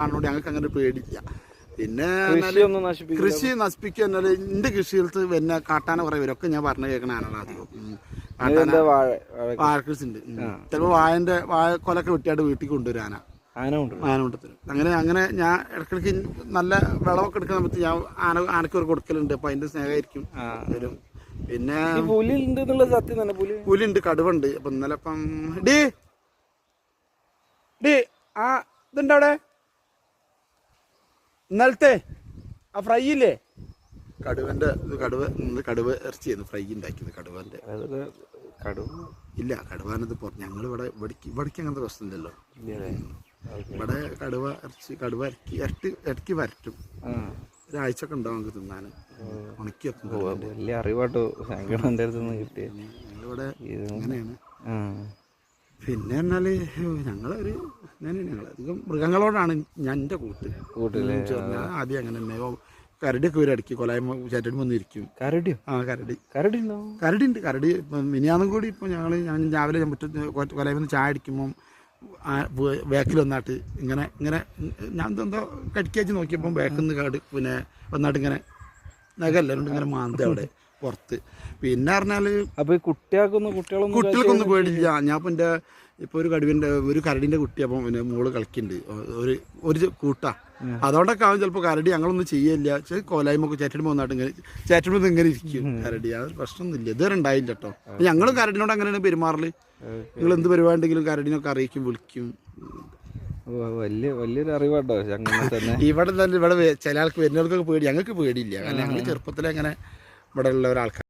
ആണോട് ഞങ്ങൾക്ക് അങ്ങനെ പേടില്ല പിന്നെ കൃഷി നശിപ്പിക്കുക എന്നാൽ എന്റെ കൃഷികൾക്ക് പിന്നെ കാട്ടാന കുറെ വരും. ഒക്കെ ഞാൻ പറഞ്ഞു കേൾക്കണാണ് അധികം. കാട്ടാന വാഴ കൃഷി ഉണ്ട് ചിലപ്പോൾ വാഴന്റെ വാഴ കൊലൊക്കെ വെട്ടിയായിട്ട് വീട്ടിൽ കൊണ്ടുവരാനാ ആന. ആന ഉണ്ട് ആന കൊണ്ടുത്തരും അങ്ങനെ അങ്ങനെ ഞാൻ ഇടയ്ക്കിടയ്ക്ക് നല്ല വിളവൊക്കെ എടുക്കുന്ന സമയത്ത് ഞാൻ ആന ആനക്ക് ഒരു കൊടുക്കലുണ്ട്. അപ്പൊ അതിന്റെ സ്നേഹമായിരിക്കും. വരും. പിന്നെ പുലി ഉണ്ട് പുലിണ്ട് കടുവുണ്ട്. അപ്പൊ ഇന്നലെ ഇപ്പം ഡി! ഡി! ആ ഇതുണ്ട് അവിടെ? ഇന്നലത്തെ ആ ഫ്രൈ ഇല്ലേ? കടുവന്റെ കടുവ ഇന്ന് കടുവ ഇറച്ചിയായിരുന്നു. ഫ്രൈ ഉണ്ടാക്കിയത് കടുവന്റെ. കടുവ? ഇല്ല കടുവാനത് പുറത്ത് ഞങ്ങൾ ഇവിടെ ഇവിടേക്ക് ഇവിടേക്ക് അങ്ങനത്തെ പ്രശ്നമില്ലല്ലോ. ഇല്ലല്ലേ? ഓക്കേ. ഇവിടെ കടുവ ഇറച്ചി കടുവ ഇറക്കി ഇരട്ടി ഇറക്കി വരട്ടും. ഒരാഴ്ച ഒക്കെ ഉണ്ടാവും നമുക്ക് തിന്നാൻ ഉണക്കി വലിയ അറിവാട്ടോ. സങ്കടം എന്റെ കിട്ടിയ. ഇവിടെ ഇങ്ങനെയാണ്. അങ്ങനെയാണ് ആ. പിന്നെ പറഞ്ഞാൽ ഞങ്ങളൊരു ഞാൻ ഞങ്ങൾ അധികം മൃഗങ്ങളോടാണ് ഞാൻ എന്റെ കൂട്ട്. കൂട്ടില്ലേ ഞാൻ ആദ്യം അങ്ങനെ തന്നെ കരടി കരടിയൊക്കെ വരും ഇടയ്ക്ക് കൊലായ്മ ചേട്ടൻ വന്നിരിക്കും. കരടി? ആ കരടി. കരടി ഉണ്ടോ? കരടി ഉണ്ട് കരടി. ഇപ്പൊ മിനിയാന്നും കൂടി ഇപ്പോൾ ഞങ്ങൾ ഞാൻ രാവിലെ ഞാൻ മുറ്റത്ത് കൊലായ്മ ചായ അടിക്കുമ്പം ബാക്കിൽ വന്നാട്ട് ഇങ്ങനെ ഇങ്ങനെ ഞാൻ എന്തോ കടിക്കാച്ച് നോക്കിയപ്പം ബാക്കിൽ നിന്ന് കാട് പിന്നെ വന്നാട്ട് ഇങ്ങനെ നഗല്ലാണ്ട് ഇങ്ങനെ മാന്തി അവിടെ. പുറത്ത്. പിന്നെ പറഞ്ഞാൽ അപ്പൊ ഈ കുട്ടികൾക്കൊന്നും കുട്ടികളൊന്നും കുട്ടികൾക്കൊന്നും പേടില്ല ഞാൻ ഇപ്പം എന്റെ ഇപ്പോൾ ഒരു കടുവിന്റെ ഒരു കരടിന്റെ കുട്ടി അപ്പം പിന്നെ മോൾ കളിക്കുന്നുണ്ട് ഒരു ഒരു കൂട്ടാ. അതുകൊണ്ടൊക്കെ ആവും ചിലപ്പോൾ കരടി ഞങ്ങളൊന്നും ചെയ്യില്ല പക്ഷേ കോലായ്മൊക്കെ ചേറ്റടുമ്പോൾ വന്നിട്ട് ഇങ്ങനെ ചേറ്റടുമ്പോൾ ഇങ്ങനെ ഇരിക്കും കരടി. അത് പ്രശ്നമൊന്നുമില്ല. ഇതുവരെ ഉണ്ടായില്ല കേട്ടോ. ഞങ്ങളും കരടിനോട് അങ്ങനെയാണ് പെരുമാറൽ. നിങ്ങൾ എന്ത് പരിപാടി ഉണ്ടെങ്കിലും കരടിനൊക്കെ അറിയിക്കും വിളിക്കും. വലിയ വലിയൊരു അറിവാട്ടോ. അങ്ങനെ തന്നെ. ഇവിടെ തന്നെ ഇവിടെ ചില ആൾക്ക് വരുന്നവർക്കൊക്കെ പേടി. ഞങ്ങൾക്ക് പേടിയില്ല. കാരണം ഞങ്ങൾ അങ്ങനെ ഇവിടെ ഉള്ള ഒരാൾക്കാർ.